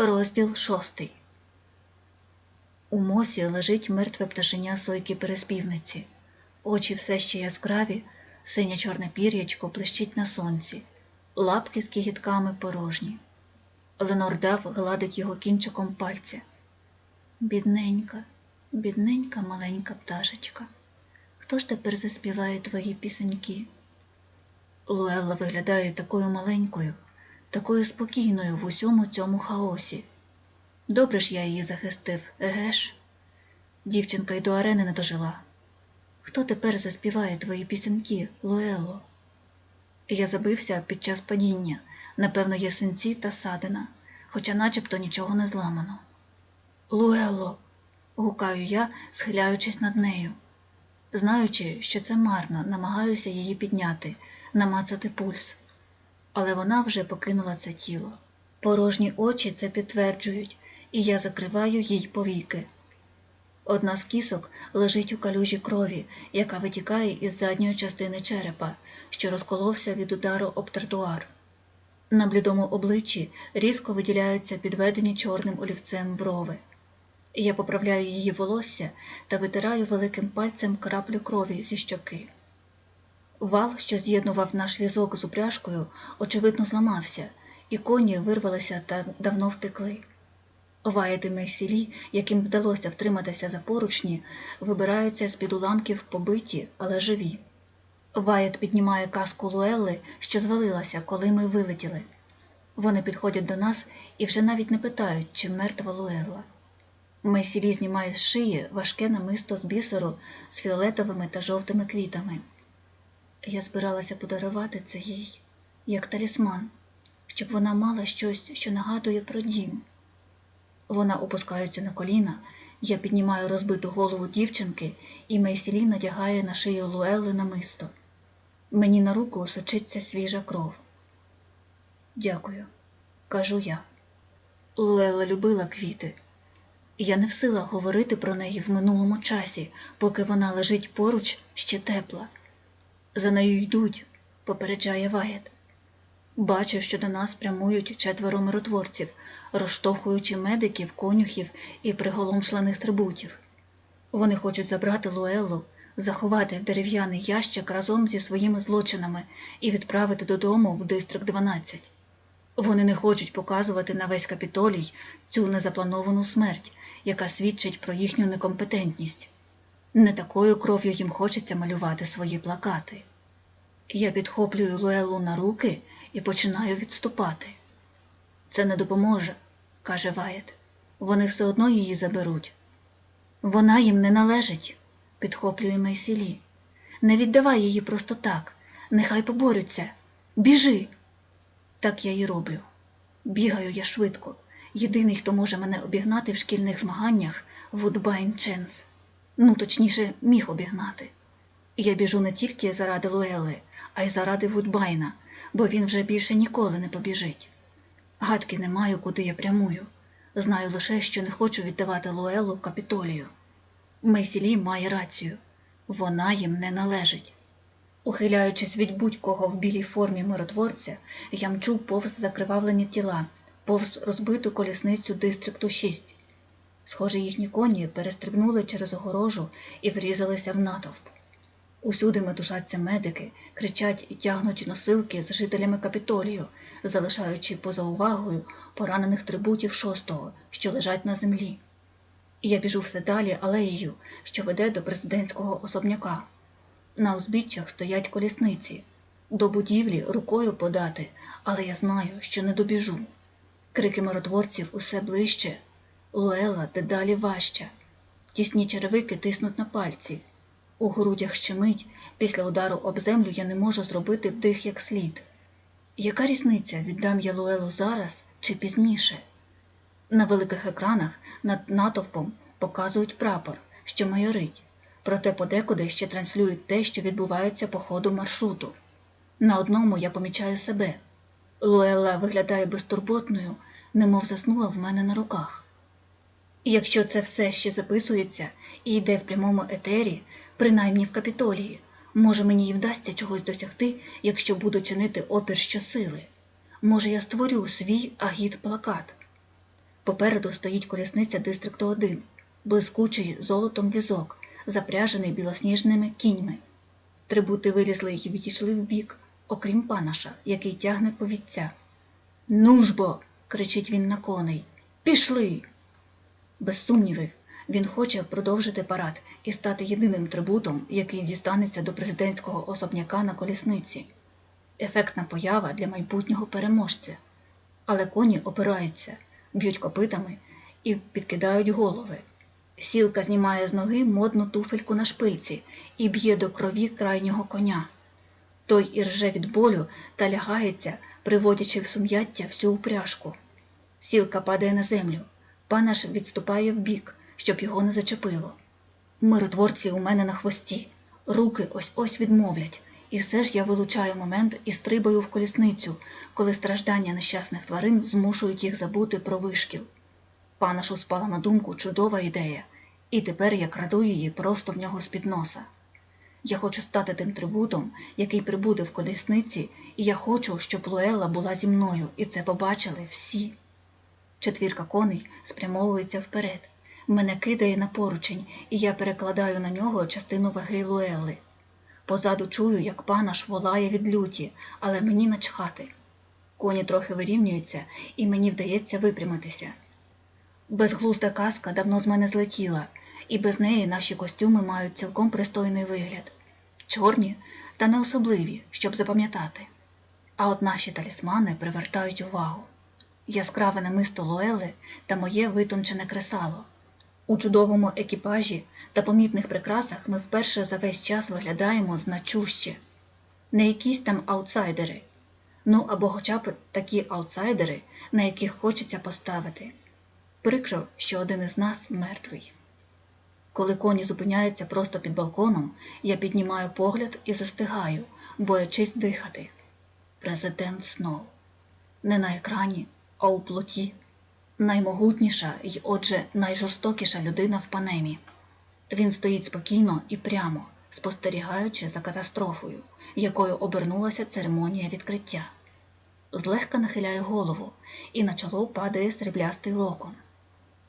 Розділ шостий. У мосі лежить мертве пташеня сойки переспівниці. Очі все ще яскраві, синє чорне пір'ячко блищить на сонці, лапки з кігітками порожні. Ленор Дав гладить його кінчиком пальця. Бідненька, бідненька маленька пташечка. Хто ж тепер заспіває твої пісеньки? Луелла виглядає такою маленькою, такою спокійною в усьому цьому хаосі. Добре ж я її захистив, еге ж? Дівчинка й до арени не дожила. Хто тепер заспіває твої пісеньки, Луелло? Я забився під час падіння, напевно, є синці та садина, хоча начебто нічого не зламано. Луелло, гукаю я, схиляючись над нею. Знаючи, що це марно, намагаюся її підняти, намацати пульс. Але вона вже покинула це тіло. Порожні очі це підтверджують, і я закриваю їй повіки. Одна з кісок лежить у калюжі крові, яка витікає із задньої частини черепа, що розколовся від удару об тротуар. На блідому обличчі різко виділяються підведені чорним олівцем брови. Я поправляю її волосся та витираю великим пальцем краплю крові зі щоки. Вал, що з'єднував наш візок з упряжкою, очевидно зламався, і коні вирвалися та давно втекли. Ваєт і Мейсілі, яким вдалося втриматися за поручні, вибираються з-під уламків побиті, але живі. Ваєт піднімає каску Луелли, що звалилася, коли ми вилетіли. Вони підходять до нас і вже навіть не питають, чи мертва Луелла. Мейсілі знімає з шиї важке намисто з бісеру з фіолетовими та жовтими квітами. Я збиралася подарувати це їй, як талісман, щоб вона мала щось, що нагадує про дім. Вона опускається на коліна, я піднімаю розбиту голову дівчинки, і Мейсілі надягає на шию Луелли намисто. Мені на руку сочиться свіжа кров. Дякую, кажу я. Луелла любила квіти. Я не в силах говорити про неї в минулому часі, поки вона лежить поруч ще тепла. За нею йдуть, попереджає Ваєт. Бачив, що до нас прямують четверо миротворців, розштовхуючи медиків, конюхів і приголомшлених трибутів. Вони хочуть забрати Луеллу, заховати в дерев'яний ящик разом зі своїми злочинами і відправити додому в Дистрикт 12. Вони не хочуть показувати на весь капітолій цю незаплановану смерть, яка свідчить про їхню некомпетентність. Не такою кров'ю їм хочеться малювати свої плакати. Я підхоплюю Луеллу на руки і починаю відступати. Це не допоможе, каже Ваєт. Вони все одно її заберуть. Вона їм не належить, підхоплює Мейсілі. Не віддавай її просто так. Нехай поборються. Біжи. Так я й роблю. Бігаю я швидко. Єдиний, хто може мене обігнати в шкільних змаганнях Вудбайн Ченс. Ну, точніше, міг обігнати. Я біжу не тільки заради Луелли, а й заради Вудбайна, бо він вже більше ніколи не побіжить. Гадки не маю, куди я прямую. Знаю лише, що не хочу віддавати Луеллу капітолію. Мейсілі має рацію вона їм не належить. Ухиляючись від будь-кого в білій формі миротворця, я мчу повз закривавлені тіла, повз розбиту колісницю дистрикту 6. Схоже, їхні коні перестрибнули через огорожу і врізалися в натовп. Усюди метушаться медики, кричать і тягнуть носилки з жителями капітолію, залишаючи поза увагою поранених трибутів шостого, що лежать на землі. Я біжу все далі алеєю, що веде до президентського особняка. На узбіччях стоять колісниці. До будівлі рукою подати, але я знаю, що не добіжу. Крики миротворців усе ближче, Луела дедалі важча. Тісні черевики тиснуть на пальці. У грудях щемить, після удару об землю я не можу зробити вдих як слід. Яка різниця, віддам я Луелу зараз чи пізніше? На великих екранах над натовпом показують прапор, що майорить, проте подекуди ще транслюють те, що відбувається по ходу маршруту. На одному я помічаю себе. Луелла виглядає безтурботною, немов заснула в мене на руках. Якщо це все ще записується і йде в прямому етері, принаймні в капітолії, може мені й вдасться чогось досягти, якщо буду чинити опір щосили. Може, я створю свій агіт-плакат. Попереду стоїть колісниця дистрикту 1, блискучий золотом візок, запряжений білосніжними кіньми. Трибути вилізли й відійшли вбік, окрім панаша, який тягне повідця. Ну ж кричить він на коней. Пішли. Без сумнівів, він хоче продовжити парад і стати єдиним трибутом, який дістанеться до президентського особняка на колісниці. Ефектна поява для майбутнього переможця. Але коні опираються, б'ють копитами і підкидають голови. Сілка знімає з ноги модну туфельку на шпильці і б'є до крові крайнього коня. Той ірже від болю та лягається, приводячи в сум'яття всю упряжку. Сілка падає на землю, панаш відступає вбік, щоб його не зачепило. Миротворці у мене на хвості, руки ось ось відмовлять, і все ж я вилучаю момент і стрибаю в колісницю, коли страждання нещасних тварин змушують їх забути про вишкіл. Панашу спала на думку чудова ідея, і тепер я краду її просто в нього з-під носа. Я хочу стати тим трибутом, який прибуде в колісниці, і я хочу, щоб Луелла була зі мною, і це побачили всі. Четвірка коней спрямовується вперед. Мене кидає на поручень, і я перекладаю на нього частину ваги Луелли. Позаду чую, як панаш волає від люті, але мені начхати. Коні трохи вирівнюються, і мені вдається випрямитися. Безглузда казка давно з мене злетіла, і без неї наші костюми мають цілком пристойний вигляд. Чорні та не особливі, щоб запам'ятати. А от наші талісмани привертають увагу. Яскраве намисто Луели та моє витончене кресало. У чудовому екіпажі та помітних прикрасах ми вперше за весь час виглядаємо значуще. Не якісь там аутсайдери, ну або хоча б такі аутсайдери, на яких хочеться поставити. Прикро, що один із нас мертвий. Коли коні зупиняються просто під балконом, я піднімаю погляд і застигаю, боячись дихати. Президент Сноу. Не на екрані, а у плоті. Наймогутніша й, отже, найжорстокіша людина в панемі. Він стоїть спокійно і прямо, спостерігаючи за катастрофою, якою обернулася церемонія відкриття. Злегка нахиляє голову, і на чоло падає сріблястий локон.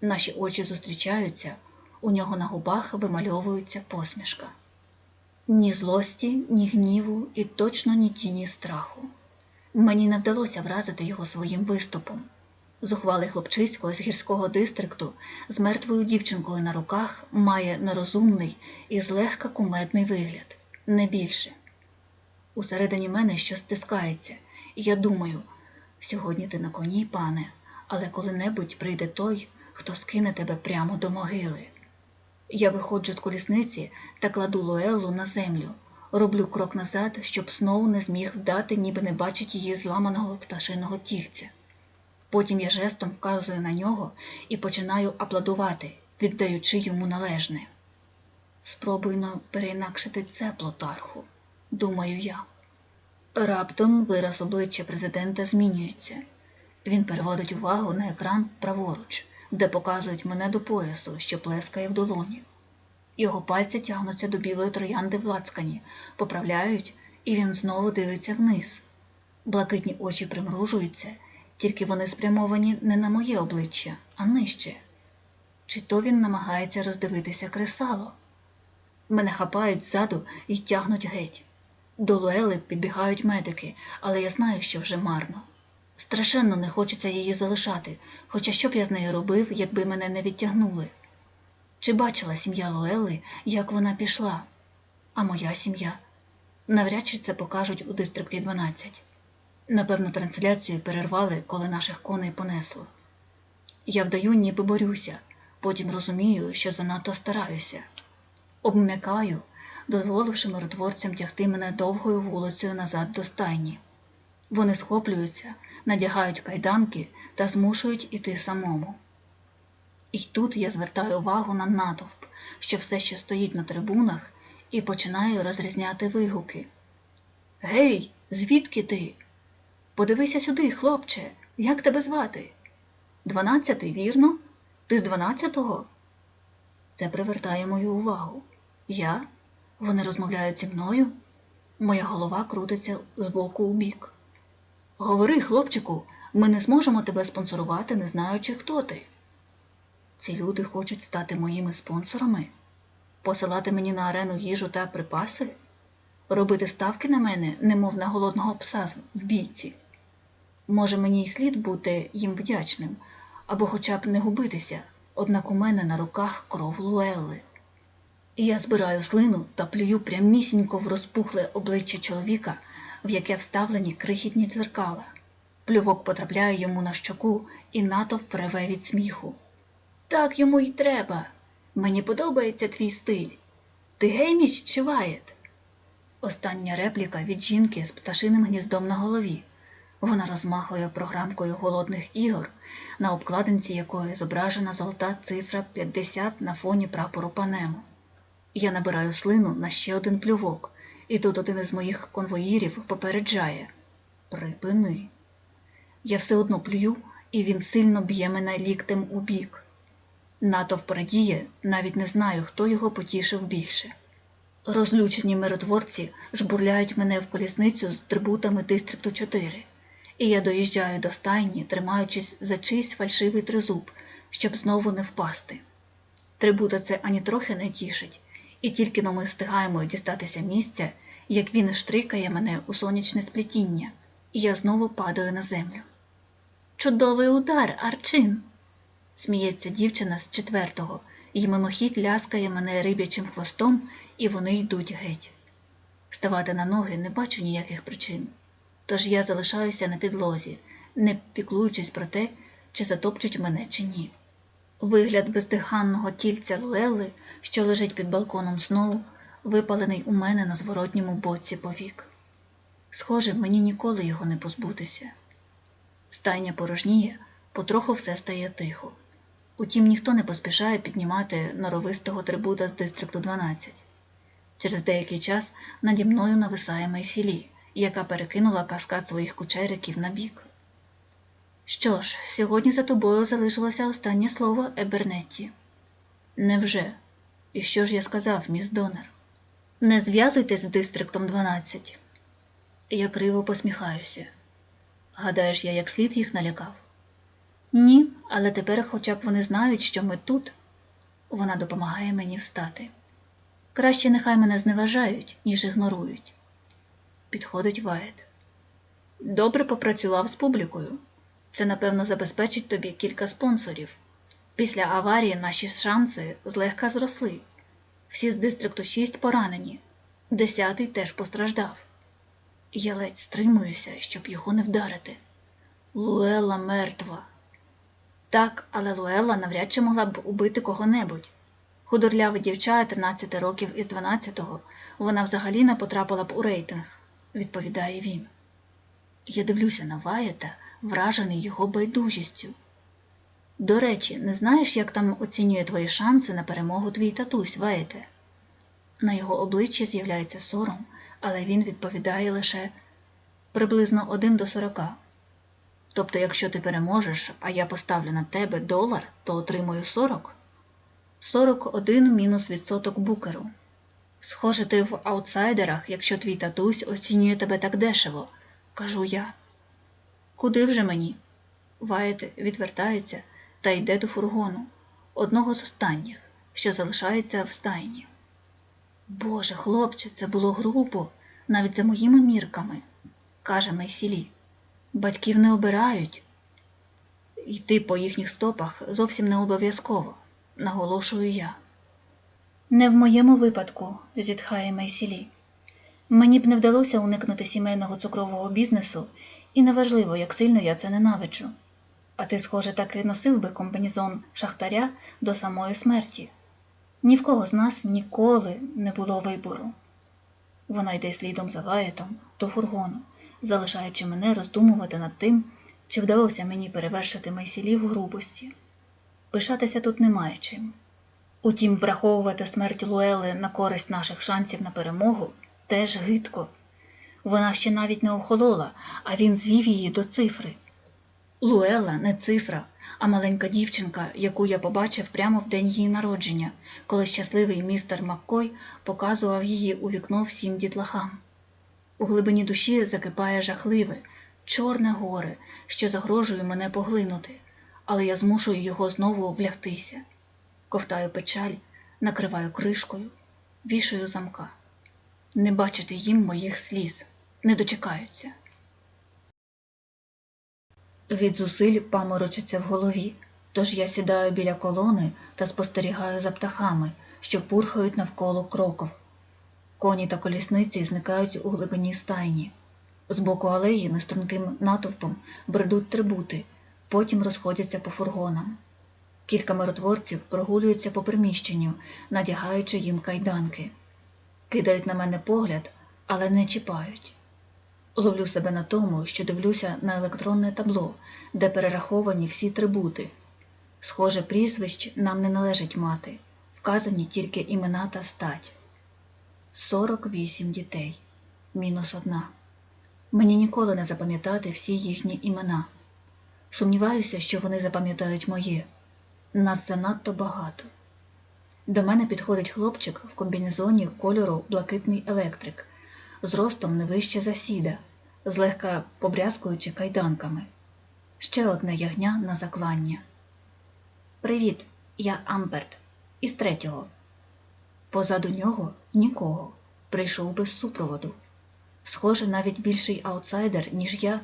Наші очі зустрічаються, у нього на губах вимальовується посмішка. Ні злості, ні гніву і точно ні тіні страху. Мені не вдалося вразити його своїм виступом. Зухвалий хлопчисько з гірського дистрикту з мертвою дівчинкою на руках має нерозумний і злегка кумедний вигляд, не більше. Усередині мене щось стискається, і я думаю, сьогодні ти на коні, пане, але коли-небудь прийде той, хто скине тебе прямо до могили. Я виходжу з колісниці та кладу Луеллу на землю, роблю крок назад, щоб Сноу не зміг вдати, ніби не бачить її зламаного пташиного тігця. Потім я жестом вказую на нього і починаю аплодувати, віддаючи йому належне. Спробуйно переінакшити це плотарху, думаю я. Раптом вираз обличчя президента змінюється. Він переводить увагу на екран праворуч, де показують мене до поясу, що плескає в долоні. Його пальці тягнуться до білої троянди в лацкані, поправляють, і він знову дивиться вниз. Блакитні очі примружуються, тільки вони спрямовані не на моє обличчя, а нижче. Чи то він намагається роздивитися кресало? Мене хапають ззаду і тягнуть геть. До Луели підбігають медики, але я знаю, що вже марно. Страшенно не хочеться її залишати, хоча що б я з нею робив, якби мене не відтягнули. Чи бачила сім'я Луели, як вона пішла? А моя сім'я? Навряд чи це покажуть у дистрикті 12. Напевно, трансляцію перервали, коли наших коней понесло. Я вдаю, ніби борюся, потім розумію, що занадто стараюся. Обм'якаю, дозволивши миротворцям тягти мене довгою вулицею назад до стайні. Вони схоплюються, надягають кайданки та змушують іти самому. І тут я звертаю увагу на натовп, що все ще стоїть на трибунах, і починаю розрізняти вигуки. Гей, звідки ти? Подивися сюди, хлопче, як тебе звати? Дванадцятий, вірно? Ти з дванадцятого? Це привертає мою увагу. Я? Вони розмовляють зі мною? Моя голова крутиться з боку у бік. Говори, хлопчику, Ми не зможемо тебе спонсорувати, не знаючи, хто ти. Ці люди хочуть стати моїми спонсорами, посилати мені на арену їжу та припаси, робити ставки на мене, немов на голодного пса в бійці. Може, мені й слід бути їм вдячним, або хоча б не губитися, однак у мене на руках кров Луелли. І я збираю слину та плюю прямісінько в розпухле обличчя чоловіка, в яке вставлені крихітні дзеркала. Плювок потрапляє йому на щоку і натовп реве від сміху. Так йому й треба. Мені подобається твій стиль. Ти гейміч чи Ваєт? Остання репліка від жінки з пташиним гніздом на голові. Вона розмахує програмкою голодних ігор, на обкладинці якої зображена золота цифра 50 на фоні прапору Панему. Я набираю слину на ще один плювок, і тут один із моїх конвоїрів попереджає Припини. Я все одно плюю, і він сильно б'є мене ліктем у бік. Натовп радіє, навіть не знаю, хто його потішив більше. Розлючені миротворці жбурляють мене в колісницю з трибутами Дистрикту 4, і я доїжджаю до стайні, тримаючись за чийсь фальшивий тризуб, щоб знову не впасти. Трибута це ані трохи не тішить, і тільки но ми встигаємо дістатися місця, як він штрикає мене у сонячне сплетіння, і я знову падаю на землю. Чудовий удар, Арчин! Сміється дівчина з четвертого, і мимохідь ляскає мене рибячим хвостом, і вони йдуть геть. Вставати на ноги не бачу ніяких причин, тож я залишаюся на підлозі, не піклуючись про те, чи затопчуть мене чи ні. Вигляд бездиханного тільця Луелли, що лежить під балконом сноу, випалений у мене на зворотньому боці повік. Схоже, мені ніколи його не позбутися. Стайня порожніє, потроху все стає тихо. Утім, ніхто не поспішає піднімати норовистого трибута з дистрикту 12. Через деякий час наді мною нависає Мейсілі, яка перекинула каскад своїх кучериків на бік. Що ж, сьогодні за тобою залишилося останнє слово Ебернетті. Невже? І що ж я сказав, міс Донер? Не зв'язуйтесь з дистриктом 12. Я криво посміхаюся. Гадаєш, я як слід їх налякав? Ні, але тепер хоча б вони знають, що ми тут. Вона допомагає мені встати. Краще нехай мене зневажають, ніж ігнорують. Підходить Ваєт. Добре попрацював з публікою. Це, напевно, забезпечить тобі кілька спонсорів. Після аварії наші шанси злегка зросли. Всі з дистрикту 6 поранені, десятий теж постраждав. Я ледь стримуюся, щоб його не вдарити. Луела мертва. Так, але Луела навряд чи могла б убити кого-небудь. Худорляве дівча 13 років із 12-го, вона взагалі не потрапила б у рейтинг, відповідає він. Я дивлюся на Ваєта, вражений його байдужістю. До речі, не знаєш, як там оцінює твої шанси на перемогу твій татусь, Ваєте? На його обличчі з'являється сором, але він відповідає лише приблизно 1 до 40. Тобто, якщо ти переможеш, а я поставлю на тебе долар, то отримую 40? 41 мінус відсоток букеру. Схоже, ти в аутсайдерах, якщо твій татусь оцінює тебе так дешево, кажу я. Куди вже мені? Вайт відвертається та йде до фургону, одного з останніх, що залишається в стайні. Боже, хлопче, це було грубо, навіть за моїми мірками, каже Мейсілі. Батьків не обирають. Йти по їхніх стопах зовсім не обов'язково, наголошую я. Не в моєму випадку, зітхає Мейсілі. Мені б не вдалося уникнути сімейного цукрового бізнесу, і неважливо, як сильно я це ненавиджу. А ти, схоже, таки носив би комбінезон шахтаря до самої смерті. Ні в кого з нас ніколи не було вибору. Вона йде слідом за Ваєтом до фургону, залишаючи мене роздумувати над тим, чи вдалося мені перевершити Мейсілі в грубості. Пишатися тут немає чим. Утім, враховувати смерть Луели на користь наших шансів на перемогу теж гидко. Вона ще навіть не охолола, а він звів її до цифри. Луела не цифра, а маленька дівчинка, яку я побачив прямо в день її народження, коли щасливий містер Маккой показував її у вікно всім дітлахам. У глибині душі закипає жахливе, чорне горе, що загрожує мене поглинути, але я змушую його знову влягтися. Ковтаю печаль, накриваю кришкою, вішаю замка. Не бачити їм моїх сліз, не дочекаються. Від зусиль паморочиться в голові, тож я сідаю біля колони та спостерігаю за птахами, що пурхають навколо кроков. Коні та колісниці зникають у глибині стайні. З боку алеї неструнким натовпом бредуть трибути, потім розходяться по фургонам. Кілька миротворців прогулюються по приміщенню, надягаючи їм кайданки. Кидають на мене погляд, але не чіпають. Ловлю себе на тому, що дивлюся на електронне табло, де перераховані всі трибути. Схоже, прізвищ нам не належить мати, вказані тільки імена та стать. 48 дітей, мінус одна. Мені ніколи не запам'ятати всі їхні імена. Сумніваюся, що вони запам'ятають моє. Нас занадто багато. До мене підходить хлопчик в комбінезоні кольору блакитний електрик, зростом не вище засіда, злегка побрязкуючи кайданками. Ще одне ягня на заклання. Привіт, я Амберт, із третього. Позаду нього нікого. Прийшов без супроводу. Схоже, навіть більший аутсайдер, ніж я.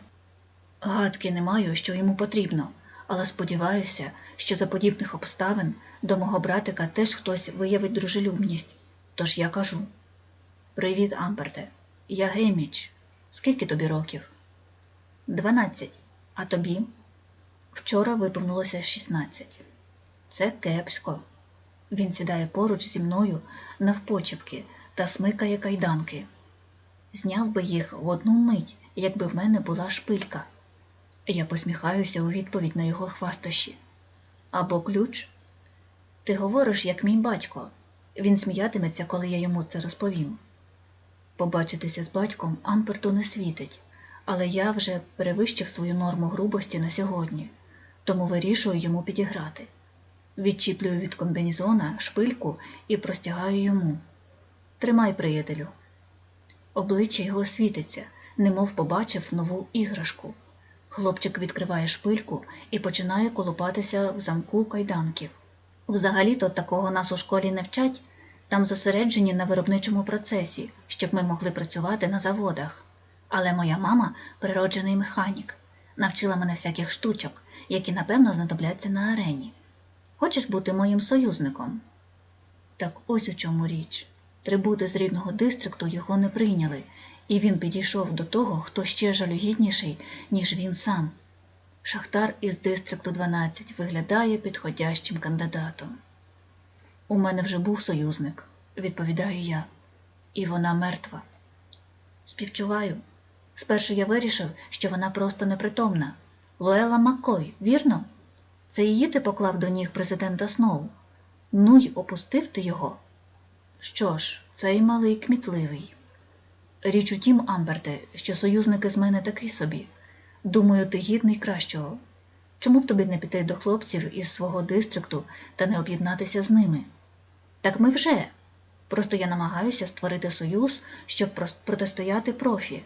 Гадки не маю, що йому потрібно, але сподіваюся, що за подібних обставин до мого братика теж хтось виявить дружелюбність. Тож я кажу: Привіт, Амберте. Я Гейміч. Скільки тобі років? Дванадцять. А тобі? Вчора виповнилося шістнадцять. Це кепсько. Він сідає поруч зі мною навпочепки та смикає кайданки. Зняв би їх в одну мить, якби в мене була шпилька. Я посміхаюся у відповідь на його хвастощі. Або ключ. Ти говориш, як мій батько. Він сміятиметься, коли я йому це розповім. Побачитися з батьком Амперту не світить, але я вже перевищив свою норму грубості на сьогодні, тому вирішую йому підіграти. Відчіплюю від комбінезона шпильку і простягаю йому. Тримай, приятелю. Обличчя його світиться, немов побачив нову іграшку. Хлопчик відкриває шпильку і починає колупатися в замку кайданків. Взагалі-то такого нас у школі не вчать, там зосереджені на виробничому процесі, щоб ми могли працювати на заводах. Але моя мама природжений механік, навчила мене всяких штучок, які напевно знадобляться на арені. Хочеш бути моїм союзником? Так ось у чому річ. Трибути з рідного дистрикту його не прийняли, і він підійшов до того, хто ще жалюгідніший, ніж він сам. Шахтар із дистрикту 12 виглядає підходящим кандидатом. У мене вже був союзник, відповідаю я, і вона мертва. Співчуваю. Спершу я вирішив, що вона просто непритомна. Лоела Маккой, вірно? Це її ти поклав до ніг президента Сноу. Ну й опустив ти його. Що ж, цей малий кмітливий. Річ у тім, Амберте, що союзники з мене такий собі. Думаю, ти гідний кращого. Чому б тобі не піти до хлопців із свого дистрикту та не об'єднатися з ними? Так ми вже. Просто я намагаюся створити союз, щоб протистояти профі.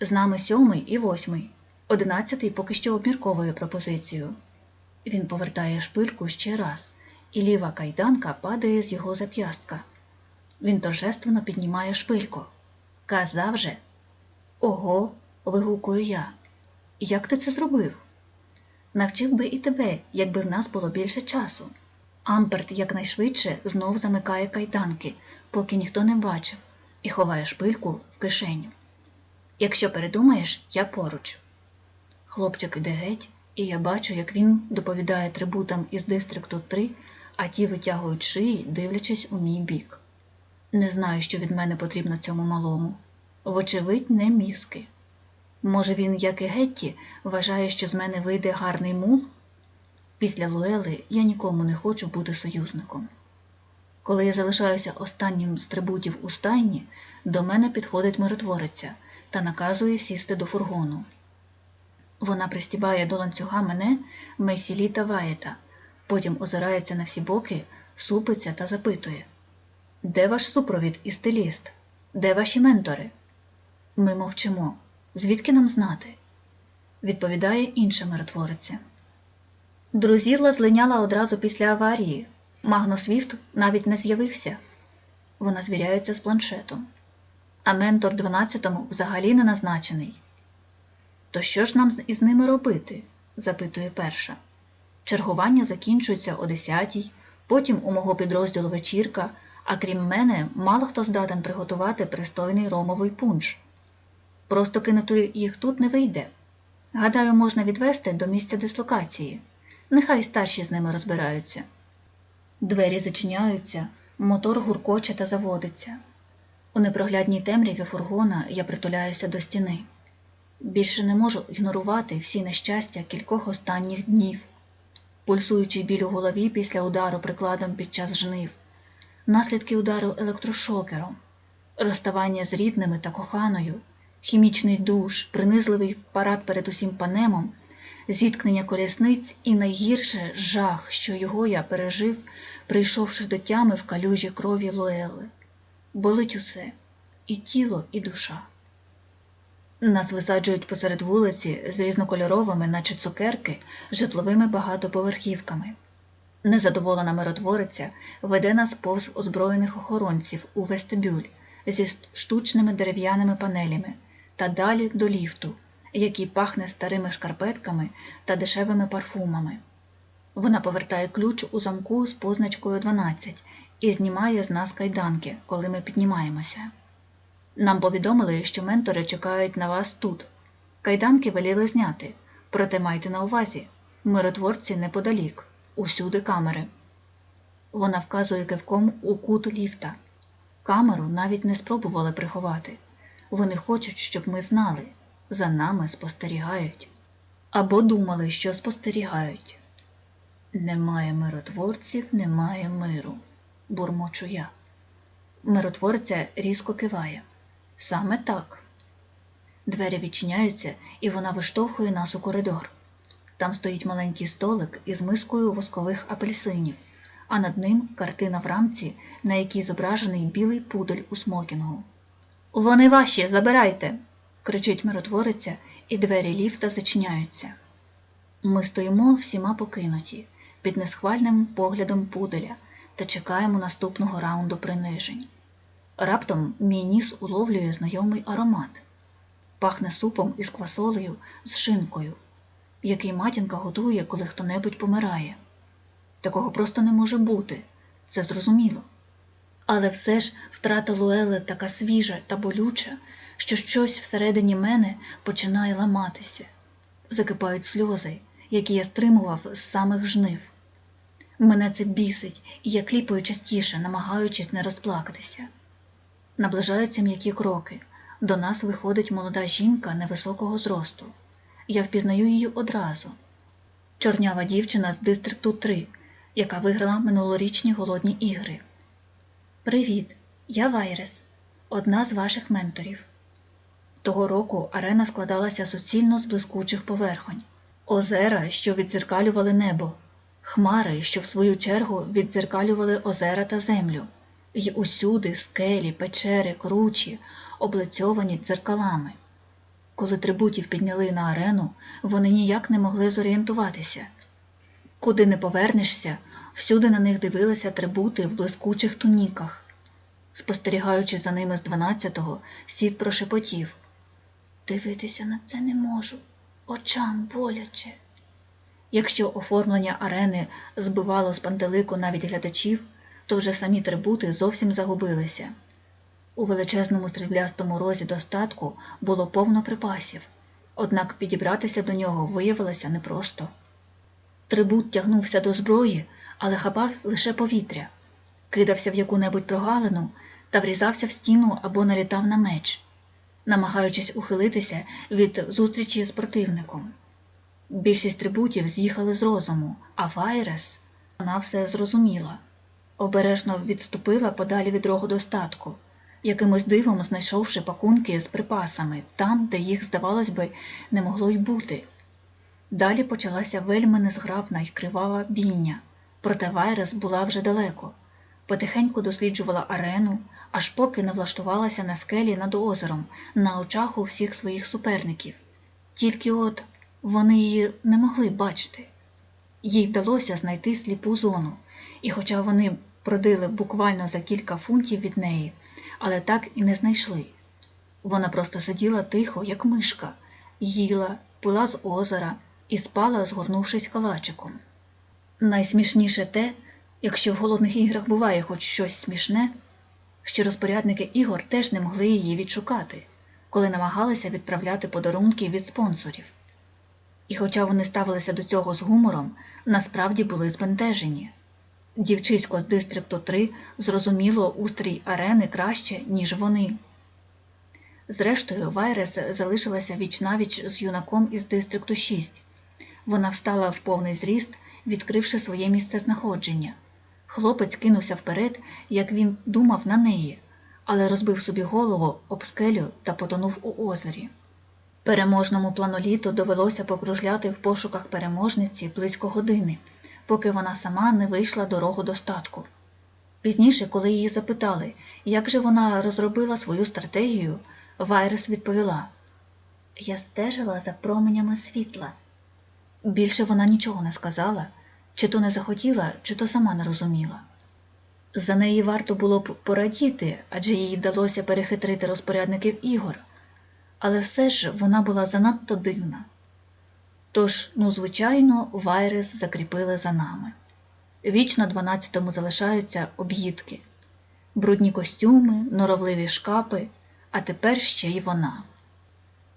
З нами сьомий і восьмий. Одинадцятий поки що обмірковує пропозицію. Він повертає шпильку ще раз, і ліва кайданка падає з його зап'ястка. Він торжественно піднімає шпильку. Казав же. Ого, вигукую я. Як ти це зробив? Навчив би і тебе, якби в нас було більше часу. Амперт якнайшвидше знов замикає кайданки, поки ніхто не бачив, і ховає шпильку в кишеню. Якщо передумаєш, я поруч. Хлопчик іде геть, і я бачу, як він доповідає трибутам із дистрикту 3, а ті витягують шиї, дивлячись у мій бік. Не знаю, що від мене потрібно цьому малому. Вочевидь, не мізки. Може, він, як і Гетті, вважає, що з мене вийде гарний мул? Після Луели я нікому не хочу бути союзником. Коли я залишаюся останнім з трибутів у стайні, до мене підходить миротвориця та наказує сісти до фургону. Вона пристібає до ланцюга мене, Месілі та Ваєта, потім озирається на всі боки, супиться та запитує Де ваш супровід і стиліст? Де ваші ментори? Ми мовчимо. Звідки нам знати? відповідає інша миротвориця. Друзіла злиняла одразу після аварії. Магносвіфт навіть не з'явився. Вона звіряється з планшетом. А ментор 12-му взагалі не назначений. То що ж нам із ними робити? запитує перша. Чергування закінчується о 10-й, потім у мого підрозділу вечірка, а крім мене, мало хто здатен приготувати пристойний ромовий пунш. Просто кинути їх тут не вийде. Гадаю, можна відвести до місця дислокації. Нехай старші з ними розбираються. Двері зачиняються, мотор гуркоче та заводиться. У непроглядній темряві фургона я притуляюся до стіни. Більше не можу ігнорувати всі нещастя кількох останніх днів, пульсуючий біль у голові після удару прикладом під час жнив, наслідки удару електрошокером, розставання з рідними та коханою, хімічний душ, принизливий парад перед усім панемом, зіткнення колісниць і найгірше жах, що його я пережив, прийшовши до тями в калюжі крові Луели. Болить усе і тіло, і душа. Нас висаджують посеред вулиці з різнокольоровими, наче цукерки, житловими багатоповерхівками. Незадоволена миротвориця веде нас повз озброєних охоронців у вестибюль зі штучними дерев'яними панелями та далі до ліфту, який пахне старими шкарпетками та дешевими парфумами. Вона повертає ключ у замку з позначкою 12 і знімає з нас кайданки, коли ми піднімаємося. Нам повідомили, що ментори чекають на вас тут. Кайданки веліли зняти, проте майте на увазі миротворці неподалік, усюди камери. Вона вказує кивком у кут ліфта. Камеру навіть не спробували приховати. Вони хочуть, щоб ми знали, за нами спостерігають. Або думали, що спостерігають. Немає миротворців, немає миру, бурмочу я. Миротворця різко киває. Саме так. Двері відчиняються, і вона виштовхує нас у коридор. Там стоїть маленький столик із мискою воскових апельсинів, а над ним картина в рамці, на якій зображений білий пудель у смокінгу. Вони ваші, забирайте. кричить миротвориця, і двері ліфта зачиняються. Ми стоїмо всіма покинуті, під несхвальним поглядом пуделя та чекаємо наступного раунду принижень. Раптом мій ніс уловлює знайомий аромат. Пахне супом із квасолею з шинкою, який матінка готує, коли хто-небудь помирає. Такого просто не може бути, це зрозуміло. Але все ж втрата Луели така свіжа та болюча, що щось всередині мене починає ламатися. Закипають сльози, які я стримував з самих жнив. Мене це бісить, і я кліпаю частіше, намагаючись не розплакатися. Наближаються м'які кроки. До нас виходить молода жінка невисокого зросту. Я впізнаю її одразу. Чорнява дівчина з дистрикту 3, яка виграла минулорічні голодні ігри. Привіт, я Вайрес, одна з ваших менторів. Того року арена складалася суцільно з блискучих поверхонь, озера, що віддзеркалювали небо, хмари, що в свою чергу віддзеркалювали озера та землю, й усюди скелі, печери, кручі, облицьовані дзеркалами. Коли трибутів підняли на арену, вони ніяк не могли зорієнтуватися. Куди не повернешся, всюди на них дивилися трибути в блискучих туніках. Спостерігаючи за ними з 12-го, сід прошепотів. Дивитися на це не можу, очам боляче. Якщо оформлення арени збивало з пантелику навіть глядачів, то вже самі трибути зовсім загубилися. У величезному сріблястому розі достатку було повно припасів, однак підібратися до нього виявилося непросто. Трибут тягнувся до зброї, але хапав лише повітря, кидався в яку-небудь прогалину та врізався в стіну або налітав на меч, намагаючись ухилитися від зустрічі з противником. Більшість трибутів з'їхали з розуму, а Вайрес вона все зрозуміла. Обережно відступила подалі від рогу достатку, якимось дивом знайшовши пакунки з припасами там, де їх, здавалось би, не могло й бути. Далі почалася вельми незграбна й кривава бійня, проте Вайрес була вже далеко. Потихеньку досліджувала арену, аж поки не влаштувалася на скелі над озером, на очах у всіх своїх суперників. Тільки от Вони її не могли бачити. Їй вдалося знайти сліпу зону, і хоча вони бродили буквально за кілька фунтів від неї, але так і не знайшли. Вона просто сиділа тихо, як мишка, їла, пила з озера і спала, згорнувшись калачиком. Найсмішніше те, якщо в голодних іграх буває хоч щось смішне, що розпорядники ігор теж не могли її відшукати, коли намагалися відправляти подарунки від спонсорів. І хоча вони ставилися до цього з гумором, насправді були збентежені. Дівчисько з дистрикту 3 зрозуміло устрій арени краще, ніж вони. Зрештою, Вайрес залишилася вічнавіч з юнаком із дистрикту 6. Вона встала в повний зріст, відкривши своє місце знаходження. Хлопець кинувся вперед, як він думав на неї, але розбив собі голову об скелю та потонув у озері. Переможному планоліту довелося покружляти в пошуках переможниці близько години, поки вона сама не вийшла дорогу до статку. Пізніше, коли її запитали, як же вона розробила свою стратегію, Вайрес відповіла: Я стежила за променями світла. Більше вона нічого не сказала, чи то не захотіла, чи то сама не розуміла. За неї варто було б порадіти, адже їй вдалося перехитрити розпорядників ігор, але все ж вона була занадто дивна. Тож, ну, звичайно, Вайрес закріпили за нами. Вічно дванадцятому залишаються об'їдки, брудні костюми, норовливі шкапи, а тепер ще й вона.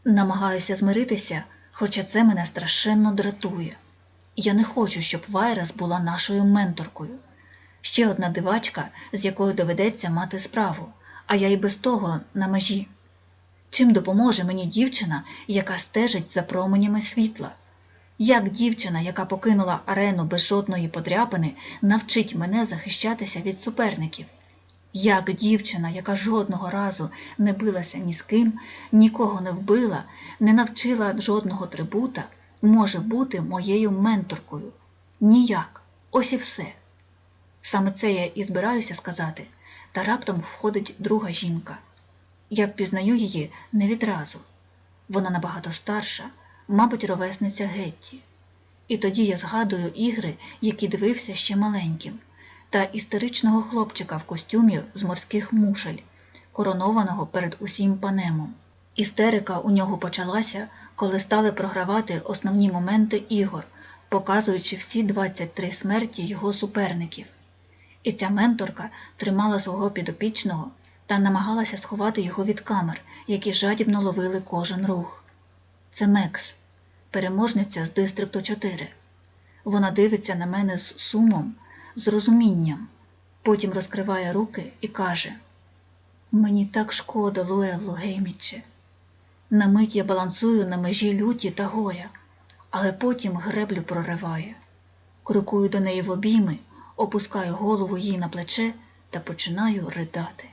Намагаюся змиритися, хоча це мене страшенно дратує. Я не хочу, щоб Вайрес була нашою менторкою. Ще одна дивачка, з якою доведеться мати справу, а я й без того на межі. Чим допоможе мені дівчина, яка стежить за променями світла? Як дівчина, яка покинула арену без жодної подряпини, навчить мене захищатися від суперників? Як дівчина, яка жодного разу не билася ні з ким, нікого не вбила, не навчила жодного трибута, може бути моєю менторкою? Ніяк. Ось і все. Саме це я і збираюся сказати, та раптом входить друга жінка. Я впізнаю її не відразу. Вона набагато старша, мабуть, ровесниця Гетті. І тоді я згадую ігри, які дивився ще маленьким, та істеричного хлопчика в костюмі з морських мушель, коронованого перед усім панемом. Істерика у нього почалася, коли стали програвати основні моменти ігор, показуючи всі 23 смерті його суперників. І ця менторка тримала свого підопічного та намагалася сховати його від камер, які жадібно ловили кожен рух. Це Мекс, переможниця з дистрикту 4. Вона дивиться на мене з сумом, з розумінням, потім розкриває руки і каже: Мені так шкода, Луелло Гейміче. На мить я балансую на межі люті та горя, але потім греблю прориває. Крокую до неї в обійми, опускаю голову їй на плече та починаю ридати.